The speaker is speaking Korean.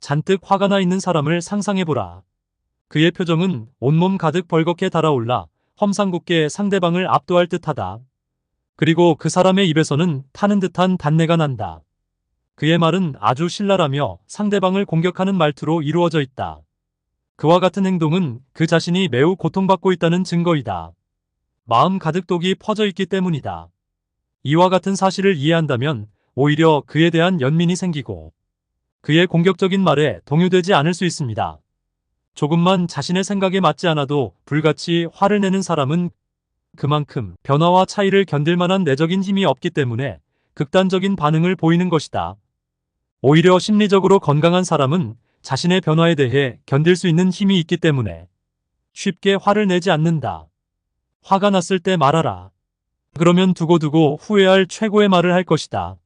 잔뜩 화가 나 있는 사람을 상상해보라. 그의 표정은 온몸 가득 벌겋게 달아올라 험상궂게 상대방을 압도할 듯하다. 그리고 그 사람의 입에서는 타는 듯한 단내가 난다. 그의 말은 아주 신랄하며 상대방을 공격하는 말투로 이루어져 있다. 그와 같은 행동은 그 자신이 매우 고통받고 있다는 증거이다. 마음 가득 독이 퍼져 있기 때문이다. 이와 같은 사실을 이해한다면 오히려 그에 대한 연민이 생기고 그의 공격적인 말에 동요되지 않을 수 있습니다. 조금만 자신의 생각에 맞지 않아도 불같이 화를 내는 사람은 그만큼 변화와 차이를 견딜 만한 내적인 힘이 없기 때문에 극단적인 반응을 보이는 것이다. 오히려 심리적으로 건강한 사람은 자신의 변화에 대해 견딜 수 있는 힘이 있기 때문에 쉽게 화를 내지 않는다. 화가 났을 때 말하라. 그러면 두고두고 후회할 최고의 말을 할 것이다.